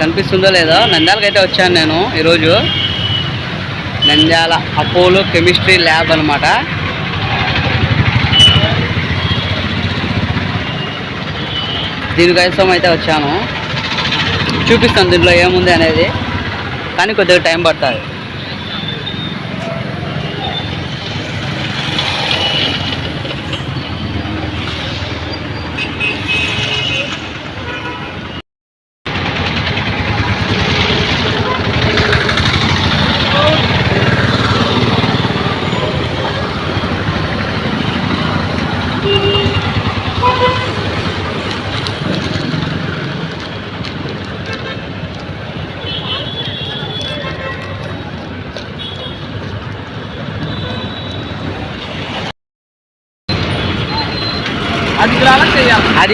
కనిపిస్తుందో లేదో నంద్యాలకు అయితే వచ్చాను నేను ఈరోజు. నంద్యాల అపోలో కెమిస్ట్రీ ల్యాబ్ అనమాట దీనికోసం అయితే వచ్చాను. చూపిస్తాను దీంట్లో ఏముంది అనేది. కానీ కొద్దిగా టైం పడుతుంది.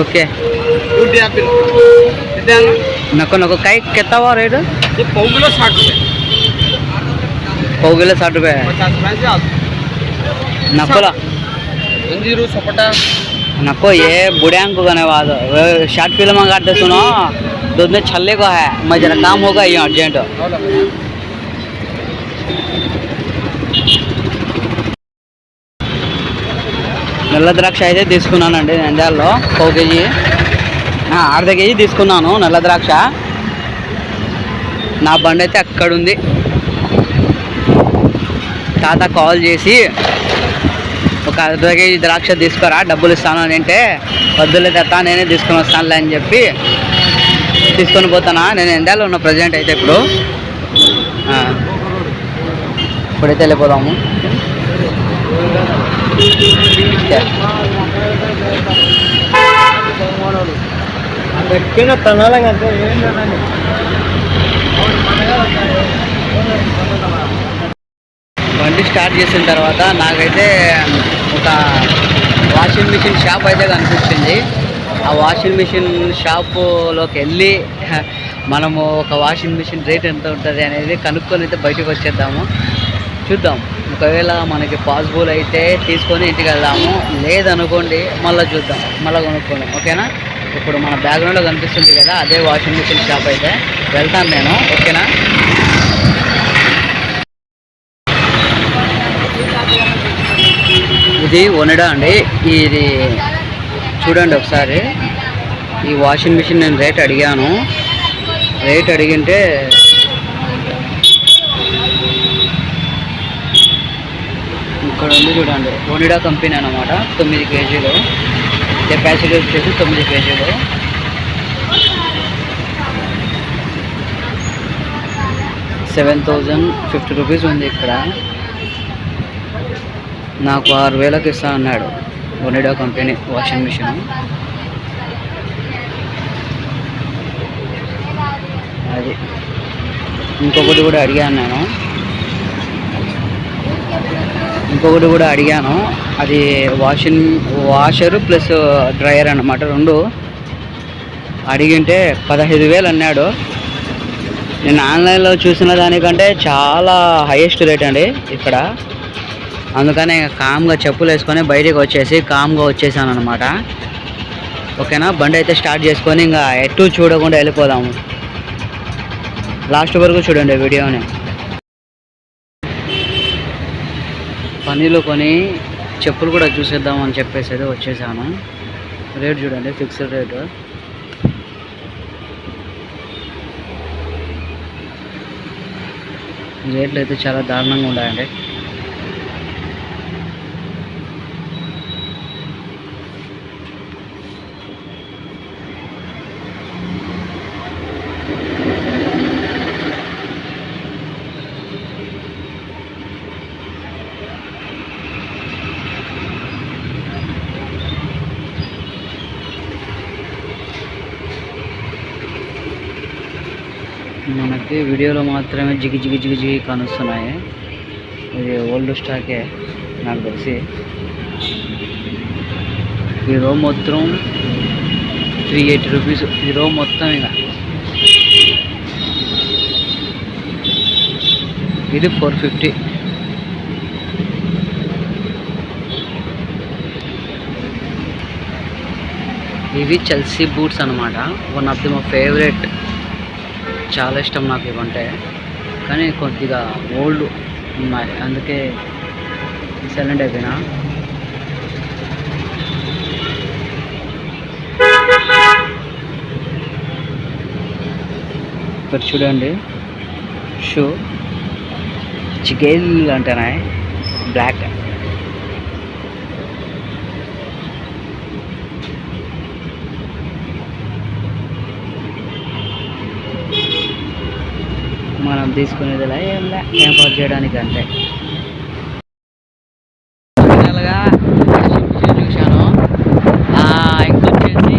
ओके। नको नको कई के रेट ಕಾಯಿ साठ रुपये. नको साठ रुपये नकोला नको ये बुढ़िया को गाने फ़िल्म काटते सुनो दो छल्ले को है मैं जरा काम होगा ये अर्जेंट. నల్ల ద్రాక్ష అయితే తీసుకున్నానండి నంద్యాలలో. పావు కేజీ. అర్ధ కేజీ తీసుకున్నాను నల్ల ద్రాక్ష. నా బండి అయితే అక్కడ ఉంది తాత కాల్ చేసి ఒక అర్ధ కేజీ ద్రాక్ష తీసుకురా డబ్బులు ఇస్తాను అని అంటే వద్దులే తాత నేనే తీసుకొని వస్తానులే అని చెప్పి తీసుకొని పోతానా. నేను ఎండాలో ఉన్న ప్రజెంట్ అయితే ఇప్పుడు. ఇప్పుడైతే వెళ్ళిపోదాము. ఎక్కిన తనాలంగా ఏం లేదండి బండి స్టార్ట్ చేసిన తర్వాత నాకైతే ఒక వాషింగ్ మిషన్ షాప్ అయితే కనిపించింది. ఆ వాషింగ్ మిషన్ షాపులోకి వెళ్ళి మనము ఒక వాషింగ్ మిషన్ రేట్ ఎంత ఉంటుంది అనేది కనుక్కొని అయితే బయటకు వచ్చేద్దాము. చూద్దాం. ఒకవేళ మనకి పాసిబుల్ అయితే తీసుకొని ఇంటికి వెళ్దాము. లేదనుకోండి మళ్ళీ చూద్దాం. మళ్ళీ కొనుక్కోండి ఓకేనా? ఇప్పుడు మన బ్యాక్గ్రౌండ్లో కనిపిస్తుంది కదా అదే వాషింగ్ మిషన్ షాప్ అయితే. వెళ్తాను నేను. ఓకేనా? ఇది ఒనిడా అండి. ఇది చూడండి ఒకసారి. ఈ వాషింగ్ మిషన్ నేను రేట్ అడిగాను. రేట్ అడిగింటే ఇక్కడ ఉంది చూడండి. ఓనిడా కంపెనీ అన్నమాట. తొమ్మిది కేజీలు. కెపాసిటీ వచ్చేసి తొమ్మిది కేజీలు. సెవెన్ థౌజండ్ ఫిఫ్టీ రూపీస్ ఉంది ఇక్కడ. నాకు ఆరు వేలకు ఇస్తా అన్నాడు ఒనిడా కంపెనీ వాషింగ్ మిషన్ అది. ఇంకొకటి కూడా అడిగాను నేను. ఇంకొకటి కూడా అడిగాను. అది వాషింగ్ వాషరు ప్లస్ డ్రయర్ అనమాట రెండు. అడిగింటే పదహైదు వేలు అన్నాడు. నేను ఆన్లైన్లో చూసిన దానికంటే చాలా హైయెస్ట్ రేట్ అండి ఇక్కడ. అందుకనే కామ్గా చెప్పులు వేసుకొని బయటికి వచ్చేసి కామ్గా వచ్చేసాను అనమాట ఓకేనా? బండి అయితే స్టార్ట్ చేసుకొని ఇంకా ఎటు చూడకుండా వెళ్ళిపోదాము. లాస్ట్ వరకు చూడండి వీడియోని. పనీలు కొని చెప్పులు కూడా చూసేద్దాం అని చెప్పేసి అయితే వచ్చేసాను. రేట్ చూడండి ఫిక్స్డ్ రేటు. రేట్లు అయితే చాలా దారుణంగా ఉన్నాయండి. వీడియోలో మాత్రమే జిగి జిగి జిగి జిగి కానుస్తున్నాయి. ఇది ఓల్డ్ స్టాకే నాకు తెలిసి. ఈ రో మొత్తం త్రీ ఎయిటీ రూపీస్ ఈ రో మొత్తం ఇక. ఇది ఫోర్ ఫిఫ్టీ ఇవి చెల్సీ బూట్స్ అనమాట వన్ ఆఫ్ ది మా ఫేవరెట్ చాలా ఇష్టం నాకు ఇవంటే కానీ కొద్దిగా ఓల్డ్ ఉన్నాయి. అందుకే సైలెంట్ అయిపోయినా. ఇక్కడ చూడండి. షూ. చికేల్ అంటేనా. బ్లాక్. మనం తీసుకునేది ఏం లే చేయడానికి అంతే. ఫైనల్గా చూశాను. ఇంకొచ్చేసి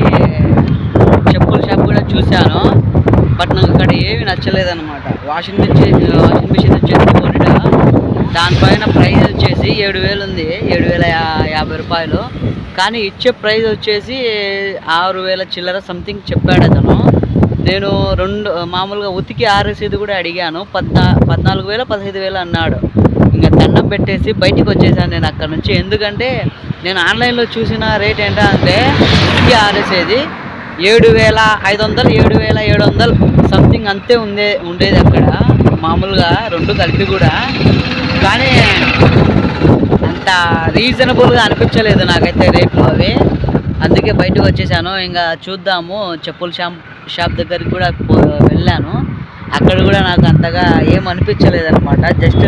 చెప్పుల షాప్ కూడా చూశాను. బట్ నాకు అక్కడ ఏమి నచ్చలేదన్నమాట. వాషింగ్ మిషన్ వాషింగ్ మిషన్ వచ్చేసి కొనిట. దానిపైన ప్రైస్ వచ్చేసి ఏడు వేలు ఉంది. ఏడు వేల యాభై రూపాయలు. కానీ ఇచ్చే ప్రైస్ వచ్చేసి ఆరు వేల చిల్లర సంథింగ్ చెప్పాడు అతను. నేను రెండు మామూలుగా ఉతికి ఆరేసేది కూడా అడిగాను. పద్నా పద్నాలుగు వేల పదహైదు వేలు అన్నాడు. ఇంకా దండం పెట్టేసి బయటికి వచ్చేసాను నేను అక్కడ నుంచి. ఎందుకంటే నేను ఆన్లైన్లో చూసిన రేట్ ఏంటంటే ఉతికి ఆరేసేది ఏడు వేల ఐదు వందలు ఏడు వేల ఏడు వందలు సంథింగ్ అంతే ఉండే ఉండేది అక్కడ. మామూలుగా రెండు కలిపి కూడా. కానీ అంత రీజనబుల్గా అనిపించలేదు నాకైతే రేట్లు అవి. అందుకే బయటకు వచ్చేసాను. ఇంకా చూద్దాము చెప్పుల షాప్ షాప్ దగ్గరికి కూడా వెళ్ళాను. అక్కడ కూడా నాకు అంతగా ఏం అనిపించలేదు అనమాట జస్ట్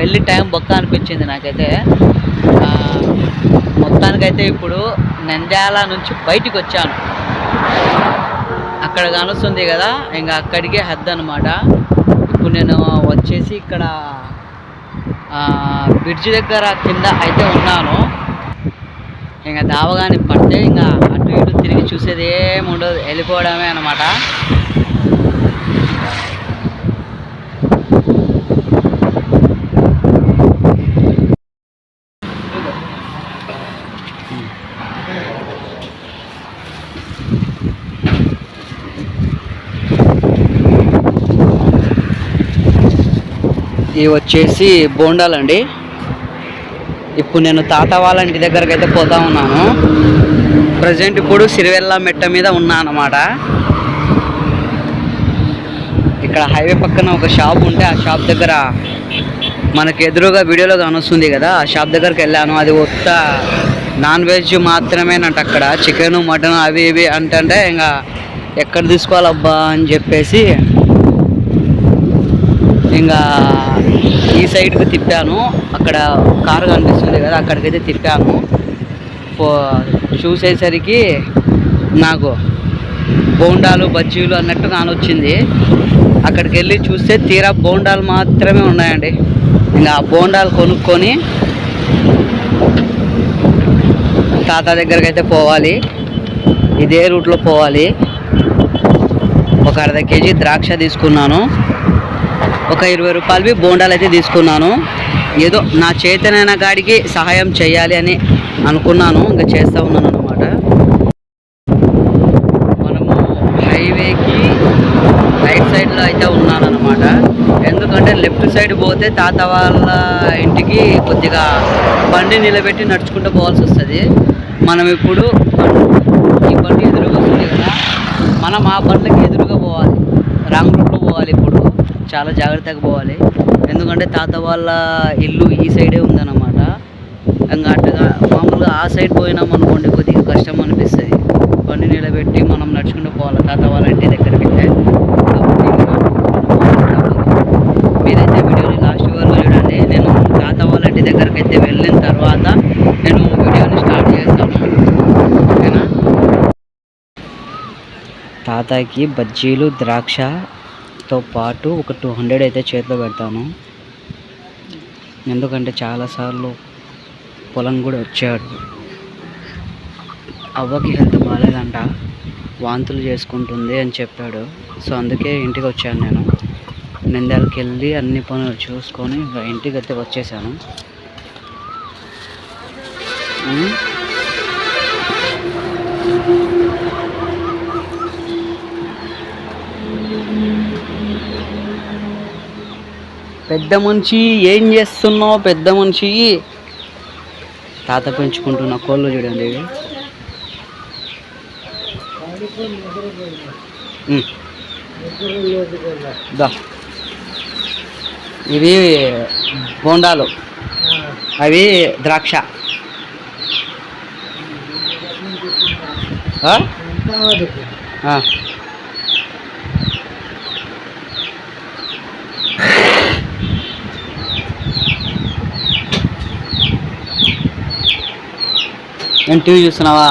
వెళ్ళి టైం బొక్క అనిపించింది నాకైతే. మొత్తానికైతే ఇప్పుడు నంద్యాల నుంచి బయటికి వచ్చాను అక్కడ కానొస్తుంది కదా ఇంకా అక్కడికే హద్దు అనమాట ఇప్పుడు నేను వచ్చేసి ఇక్కడ బ్రిడ్జ్ దగ్గర కింద అయితే ఉన్నాను. ఇంకా దావగాని పడితే ఇంకా తిరిగి చూసేది ఏమి ఉండదు వెళ్ళిపోవడమే అనమాట ఇవి వచ్చేసి బోండాలండి. ఇప్పుడు నేను తాత వాళ్ళ ఇంటి దగ్గరకైతే పోతా ఉన్నాను. ప్రజెంట్ ఇప్పుడు సిరివెల్ల మెట్ట మీద ఉన్నా అన్నమాట. ఇక్కడ హైవే పక్కన ఒక షాప్ ఉంటే ఆ షాప్ దగ్గర మనకి ఎదురుగా వీడియోలో కానొస్తుంది కదా ఆ షాప్ దగ్గరికి వెళ్ళాను. అది ఒక్క నాన్ వెజ్ మాత్రమేనంట అక్కడ. చికెన్ మటన్ అవి ఇవి అంటే ఇంకా ఎక్కడ తీసుకోవాలబ్బా అని చెప్పేసి ఇంకా ఈ సైడ్కి తిప్పాను. అక్కడ కారు కనిపిస్తుంది కదా అక్కడికైతే తిప్పాను. చూసేసరికి నాకు బోండాలు బజ్జీలు అన్నట్టు కానొచ్చింది అక్కడికి వెళ్ళి చూస్తే తీరా బోండాలు మాత్రమే ఉన్నాయండి. ఇంకా ఆ బోండాలు కొనుక్కొని తాత దగ్గరికి అయితే పోవాలి. ఇదే రూట్లో పోవాలి. ఒక అర్ధ కేజీ ద్రాక్ష తీసుకున్నాను. ఒక ఇరవై రూపాయలవి బోండాలు అయితే తీసుకున్నాను. ఏదో నా చేతనైన కాడికి సహాయం చేయాలి అని అనుకున్నాను ఇంకా చేస్తూ ఉన్నాను అనమాట మనము హైవేకి రైట్ సైడ్లో అయితే ఉన్నానమాట ఎందుకంటే లెఫ్ట్ సైడ్ పోతే తాత వాళ్ళ ఇంటికి కొద్దిగా బండి నిలబెట్టి నడుచుకుంటూ పోవాల్సి వస్తుంది. మనం ఇప్పుడు ఈ బండి ఎదురుగా వస్తుంది కదా మనం ఆ బండ్లకి ఎదురుగా పోవాలి. రాంగ్ రూట్లో పోవాలి ఇప్పుడు. చాలా జాగ్రత్తగా పోవాలి. ఎందుకంటే తాత వాళ్ళ ఇల్లు ఈ సైడే ఉందన్నమాట. ఇంకా అట్టగా మామూలుగా ఆ సైడ్ పోయినాం అనుకోండి కొద్దిగా కష్టం అనిపిస్తుంది. బండి నిలబెట్టి మనం నడుచుకుంటూ పోవాలి. తాత వాళ్ళ ఇంటి దగ్గరికి మీరైతే వీడియోని లాస్ట్ వరకు చూడండి. నేను తాత వాళ్ళ ఇంటి దగ్గరికి అయితే వెళ్ళిన తర్వాత నేను వీడియోని స్టార్ట్ చేస్తాను. ఓకేనా? తాతకి బజ్జీలు ద్రాక్షతో పాటు ఒక టూ హండ్రెడ్ అయితే చేతిలో పెడతాను. ఎందుకంటే చాలాసార్లు పొలం కూడా వచ్చాడు. అవ్వకి హెల్త్ బాగాలేదంట వాంతులు చేసుకుంటుంది అని చెప్పాడు. సో అందుకే ఇంటికి వచ్చాను నేను. నిందాలకి వెళ్ళి అన్ని పనులు చూసుకొని ఇంటికి అయితే వచ్చేసాను. పెద్ద మనిషి ఏం చేస్తున్నావు? పెద్ద మనిషి తాత పెంచుకుంటున్న కోళ్ళు చూడండి ఇవి. ఇవి బోండాలు. అవి ద్రాక్ష. ఆ? ఏం టీవీ చూస్తున్నావా?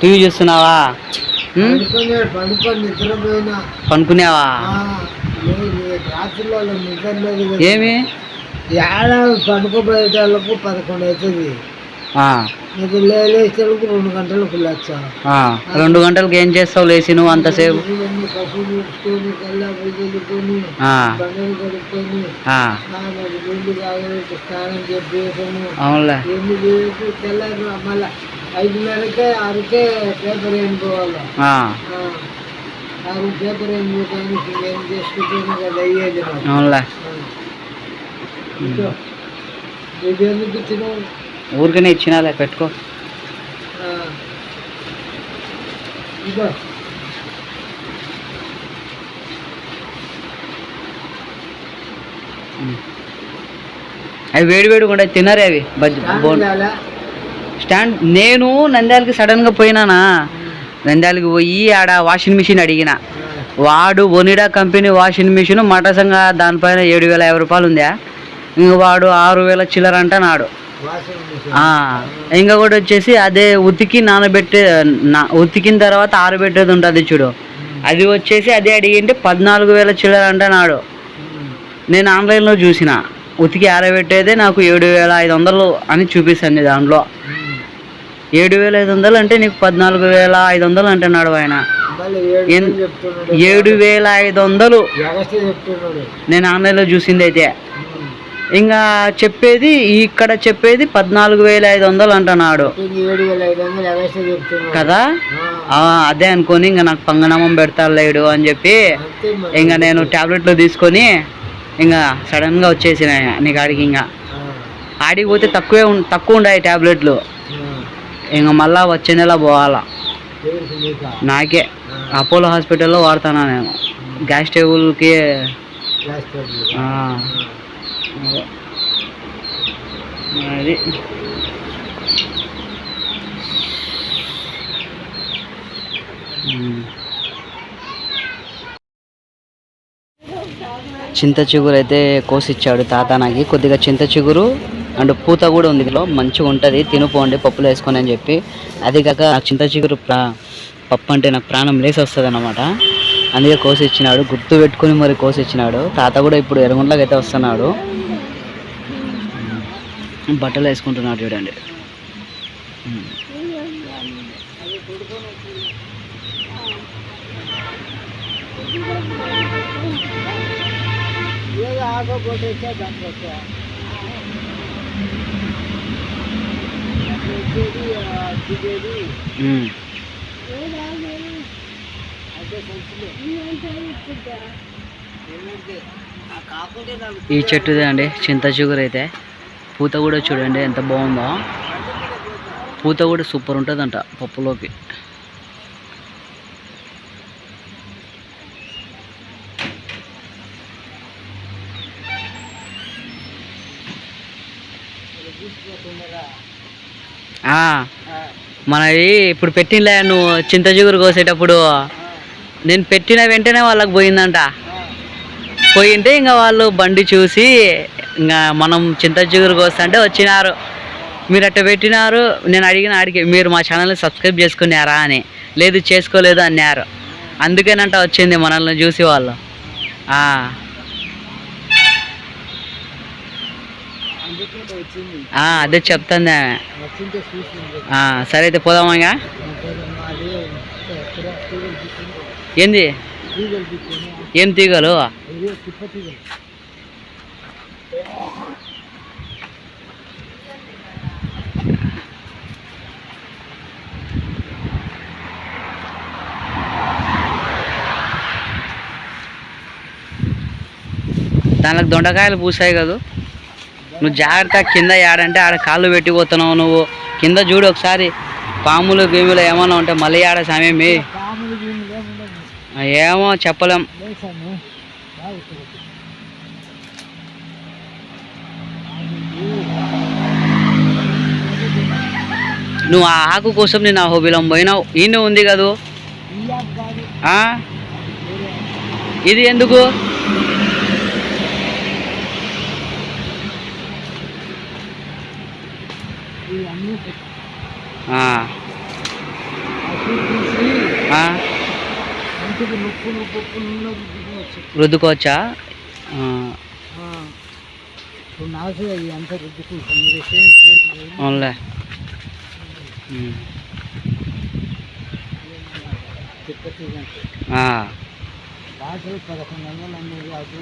టీవీ చూస్తున్నావా? పనుకునేవా. ఏమి? ఏడ పడుకోబోయేటోళ్ళకు పదకొండు అవుతుంది. నీకు రెండు గంటలకు. రెండు గంటలకు ఏం చేస్తావు లేచి నువ్వు అంతసేపు? కల్లా బండలు కడుక్కొని నీళ్ళు స్నానం ఎన్ని చేసి తెల్లారు మళ్ళా ఐదున్నరకే ఆరుకే పేపర్ ఆరు పేపర్ ఏం కదా అయ్యేది నాకు. అవునులే. ఇదో. ఇది ఎందుకు ఇచ్చినావు? ఊరికనే ఇచ్చినాలే పెట్టుకో. ఇదో. అవి వేడి వేడి కూడా తినరే అవి. బజ్జి బోన్. స్టాండ్ నేను నంద్యాలకి సడన్గా పోయినానా? నంద్యాలకి పోయి ఆడ వాషింగ్ మిషన్ అడిగిన. వాడు ఒనిడా కంపెనీ వాషింగ్ మిషన్ మటసంగా దానిపైన ఏడు వేల యాభై రూపాయలు ఉందా? ఇంక వాడు ఆరు వేల చిల్లర అంటున్నాడు నాడు. ఇంకా కూడా వచ్చేసి అదే ఉతికి నానబెట్టే నా ఉతికిన తర్వాత ఆరబెట్టేది ఉంటుంది చూడు. అది వచ్చేసి అదే అడిగింటే పద్నాలుగు వేల చిల్లర అంటున్నాడు నాడు. నేను ఆన్లైన్లో చూసిన. ఉతికి ఆరబెట్టేదే నాకు ఏడు వేల ఐదు వందలు అని చూపిస్తుంది దాంట్లో. ఏడు వేల ఐదు వందలు అంటే నీకు పద్నాలుగు వేల ఐదు వందలు అంటున్నాడు ఆయన. ఏడు వేలు ఐదు వందలు నేను ఆన్లైన్లో చూసింది అయితే. ఇంకా చెప్పేది ఇక్కడ చెప్పేది పద్నాలుగు వేల ఐదు వందలు అంటున్నాడు కదా? అదే అనుకొని ఇంకా నాకు పంగనామం పెడతాడు లేడు అని చెప్పి. ఇంకా నేను టాబ్లెట్లు తీసుకొని ఇంకా సడన్గా వచ్చేసిన నీకు ఆడికి ఇంకా. ఆడికి పోతే తక్కువే తక్కువ ఉన్నాయి టాబ్లెట్లు. ఆ. ఇంకా మళ్ళా వచ్చే నెల పోవాలా. నీకా? అపోలో హాస్పిటల్లో వాడుతానా నేను. గ్యాస్ టేబుల్కి అది. చింత చిగురు అయితే కోసిచ్చాడు తాత నాకు. కొద్దిగా చింత చిగురు. అండ్ పూత కూడా ఉంది ఇందులో. మంచిగా ఉంటుంది. తినుపోండి పప్పులు వేసుకొని అని చెప్పి. అది కాక నాకు చింత చిగురు ప్రా పప్పు అంటే నాకు ప్రాణం లేసి వస్తుంది అనమాట అందుకే కోసి ఇచ్చినాడు గుర్తు పెట్టుకుని మరి కోసి ఇచ్చినాడు తాత కూడా ఇప్పుడు ఎరగుంట్లోకి అయితే వస్తున్నాడు. బట్టలు వేసుకుంటున్నాడు చూడండి. ఏదో ఆటో కొట్టేస్తే దాంట్లో వచ్చా. అట్లా వచ్చేది, ఆ, దిగేది, ఉమ్. అదే సంచులు. ఏమిటి? ఆ కాకుంటే నాకు ఈ చెట్టుదే అండి చింత చిగురు అయితే. పూత కూడా చూడండి ఎంత బాగుందో. పూత కూడా సూపర్ ఉంటుందంట పప్పులోకి. మనది మనవి ఇప్పుడు పెట్టినలే నువ్వు చింత చిగురు కోసేటప్పుడు. నేను పెట్టిన వెంటనే వాళ్ళకి పోయిందంట. పోయింటే ఇంకా వాళ్ళు బండి చూసి ఇంకా మనం చింత చిగురు కోస్తుంటే వచ్చినారు. మీరు అట్ట పెట్టినారు నేను అడిగిన అడిగి మీరు మా ఛానల్ని సబ్స్క్రైబ్ చేసుకున్నారా అని. లేదు చేసుకోలేదు అన్నారు. అందుకేనంట వచ్చింది మనల్ని చూసి వాళ్ళు ఆ, అందుకే వచ్చింది ఆ, అదే చెప్తుంది. సరే అయితే పోదామా ఇంకా? ఏంది? ఏం తీగలు? దానికి దొండకాయలు పూసాయి కదా? నువ్వు జాగ్రత్త కింద ఏడంటే ఆడ కాళ్ళు పెట్టిపోతున్నావు నువ్వు. కింద చూడు ఒకసారి. పాములు గీములు ఏమన్నా ఉంటే మళ్ళీ ఆడ సమయమి ఏమో చెప్పలేం. నువ్వు ఆ ఆకు కోసం నేను ఆ హోబిలం పోయినావు. ఈయన ఉంది కదూ? ఆ? ఇది ఎందుకు ఇవి అన్నీ ఆ, అసలు తీసి ఆ, మంచిగా నొప్పులు పప్పులు ఉన్న రుద్దుకోవచ్చు రుద్దుకోవచ్చా ఆ, ఆ. ఇప్పుడు నాకు అవి అంతా రుద్దుకుంటాను ఇది చేసి అవునులే.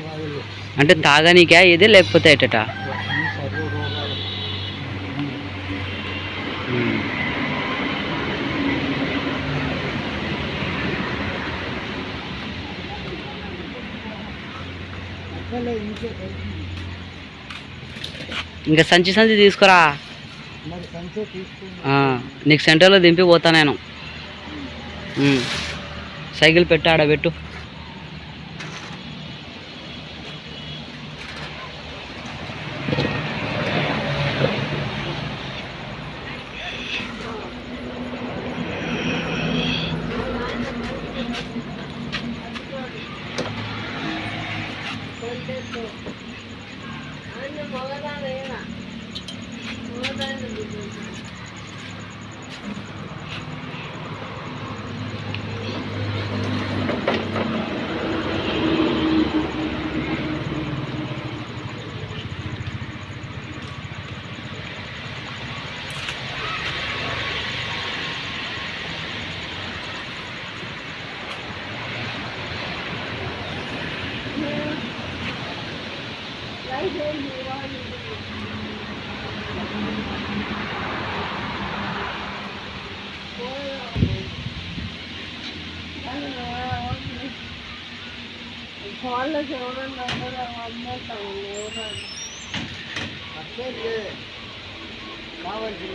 వాళ్ళు అంటే తాగనీకా ఇది లేకపోతే ఎటట? ఇంకే సంచి సంచి తీసుకురా. నీకు సెంటర్లో దింపి పోతా నేను. సైకిల్ పెట్టు ఆడ పెట్టు. అట్లే కావాల్సిన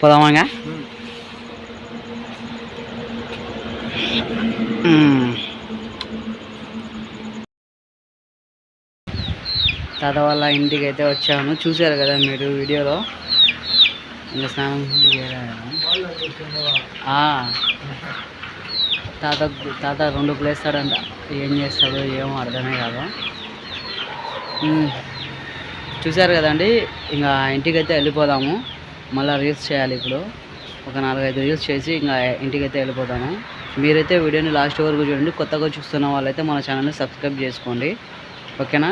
పోదామాగా ఉమ్. తాత వాళ్ళ ఇంటికి అయితే వచ్చాను చూశారు కదా మీరు వీడియోలో? ఇంకా స్నానం తాత తాత రెండు ప్లేస్తాడంట ఏం చేస్తాడో ఏమో అర్థమే కాదు. చూశారు కదండి ఇంకా ఇంటికి అయితే వెళ్ళిపోదాము. మళ్ళీ రీల్స్ చేయాలి ఇప్పుడు. ఒక నాలుగైదు రీల్స్ చేసి ఇంకా ఇంటికైతే వెళ్ళిపోతాము మీరైతే వీడియోని లాస్ట్ వరకు చూడండి. కొత్తగా చూస్తున్న వాళ్ళైతే మన ఛానల్ని సబ్స్క్రైబ్ చేసుకోండి. ఓకేనా?